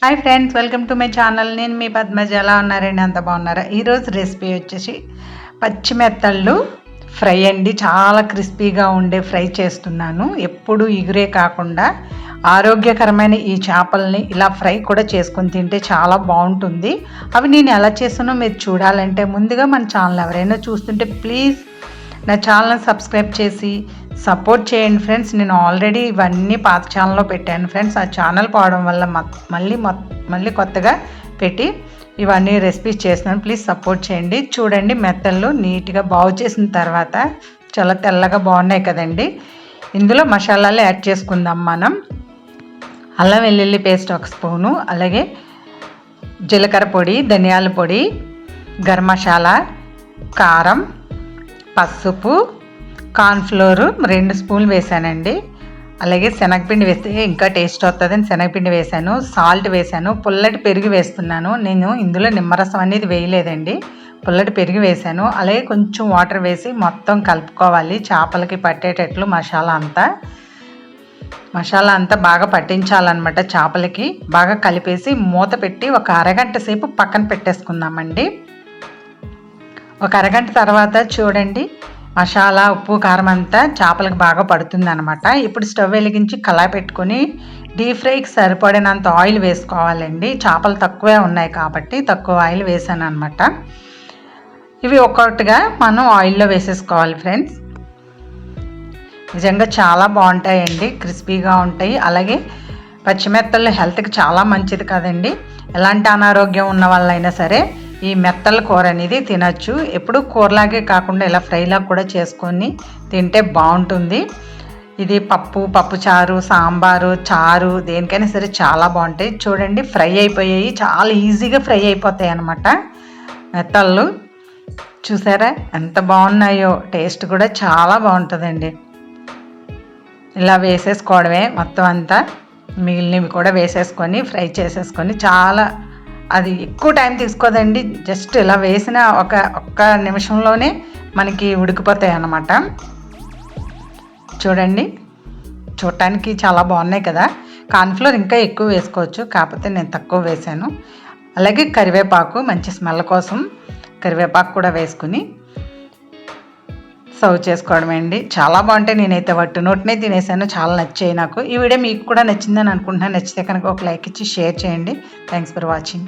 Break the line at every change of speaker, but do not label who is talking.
Hi friends welcome to my channel నేను మీ పద్మజ. ఎలా ఉన్నారండి? అంత బాగున్నారా? ఈరోజు రెసిపీ వచ్చేసి పచ్చిమెత్తళ్ళు ఫ్రై అండి. చాలా క్రిస్పీగా ఉండే ఫ్రై చేస్తున్నాను. ఎప్పుడు ఇగురే కాకుండా ఆరోగ్యకరమైన ఈ చేపల్ని ఇలా ఫ్రై కూడా చేసుకొని తింటే చాలా బాగుంటుంది. అవి నేను ఎలా చేస్తానో మీరు చూడాలంటే ముందుగా మన ఛానల్ ఎవరైనా చూస్తుంటే ప్లీజ్ నా ఛానల్ సబ్స్క్రైబ్ చేసి సపోర్ట్ చేయండి ఫ్రెండ్స్. నేను ఆల్రెడీ ఇవన్నీ పాత ఛానల్లో పెట్టాను ఫ్రెండ్స్. ఆ ఛానల్ పోవడం వల్ల మళ్ళీ మళ్ళీ కొత్తగా పెట్టి ఇవన్నీ రెసిపీస్ చేస్తున్నాను. ప్లీజ్ సపోర్ట్ చేయండి. చూడండి మెత్తలు నీట్గా బాగు చేసిన తర్వాత చాలా తెల్లగా బాగున్నాయి కదండి. ఇందులో మసాలాలు యాడ్ చేసుకుందాం మనం. అల్లం వెల్లుల్లి పేస్ట్ ఒక స్పూను. అలాగే జీలకర్ర పొడి ధనియాల పొడి గరం మసాలా కారం పసుపు కార్న్ఫ్లోర్ రెండు స్పూన్లు వేసానండి. అలాగే శనగపిండి వేస్తే ఇంకా టేస్ట్ వస్తుందని శనగపిండి వేసాను సాల్ట్ వేసాను పుల్లటి పెరుగు వేస్తున్నాను. నేను ఇందులో నిమ్మరసం అనేది వేయలేదండి. పుల్లటి పెరుగు వేసాను. అలాగే కొంచెం వాటర్ వేసి మొత్తం కలుపుకోవాలి. చేపలకి పట్టేటట్లు మసాలా అంతా. మసాలా అంతా బాగా పట్టించాలన్నమాట చేపలకి. బాగా కలిపేసి మూత పెట్టి ఒక అరగంట సేపు పక్కన పెట్టేసుకుందామండి. ఒక అరగంట తర్వాత చూడండి. మసాలా ఉప్పు కారం అంతా చేపలకు బాగా పడుతుంది అనమాట ఇప్పుడు స్టవ్ వెలిగించి కళాయి పెట్టుకొని డీప్ ఫ్రైకి సరిపడినంత ఆయిల్ వేసుకోవాలండి. చేపలు తక్కువే ఉన్నాయి కాబట్టి తక్కువ ఆయిల్ వేసాను అనమాట ఇవి ఒక్కొక్కటిగా మనం ఆయిల్లో వేసేసుకోవాలి ఫ్రెండ్స్ నిజంగా చాలా బాగుంటాయండి. క్రిస్పీగా ఉంటాయి. అలాగే పచ్చిమెత్తలు హెల్త్కి చాలా మంచిది కదండి. ఎలాంటి అనారోగ్యం ఉన్న వాళ్ళైనా సరే ఈ మెత్తల కూర అనేది తినచ్చు. ఎప్పుడు కూరలాగే కాకుండా ఇలా ఫ్రైలా కూడా చేసుకొని తింటే బాగుంటుంది. ఇది పప్పు పప్పు చారు సాంబారు చారు దేనికైనా సరే చాలా బాగుంటాయి. చూడండి ఫ్రై అయిపోయాయి. చాలా ఈజీగా ఫ్రై అయిపోతాయి అన్నమాట. మెత్తళ్ళు చూసారా? ఎంత బాగున్నాయో. టేస్ట్ కూడా చాలా బాగుంటుందండి. ఇలా వేసేసుకోవడమే మొత్తం అంతా. మిగిలినవి కూడా వేసేసుకొని ఫ్రై చేసేసుకొని చాలా అది ఎక్కువ టైం తీసుకోదండి. జస్ట్ ఇలా వేసిన ఒక ఒక్క నిమిషంలోనే మనకి ఉడికిపోతాయి అన్నమాట. చూడండి. చూడటానికి చాలా బాగున్నాయి కదా. కార్న్ఫ్లోర్ ఇంకా ఎక్కువ వేసుకోవచ్చు. కాకపోతే నేను తక్కువ వేసాను అలాగే కరివేపాకు మంచి స్మెల్ కోసం కరివేపాకు కూడా వేసుకుని సర్వ్ చేసుకోవడమే అండి. చాలా బాగుంటాయి. నేనైతే వట్టు నోటినే తినేసాను. చాలా నచ్చాయి నాకు. ఈ వీడియో మీకు కూడా నచ్చిందని అనుకుంటున్నాను. నచ్చితే కనుక ఒక లైక్ ఇచ్చి షేర్ చేయండి. Thanks for watching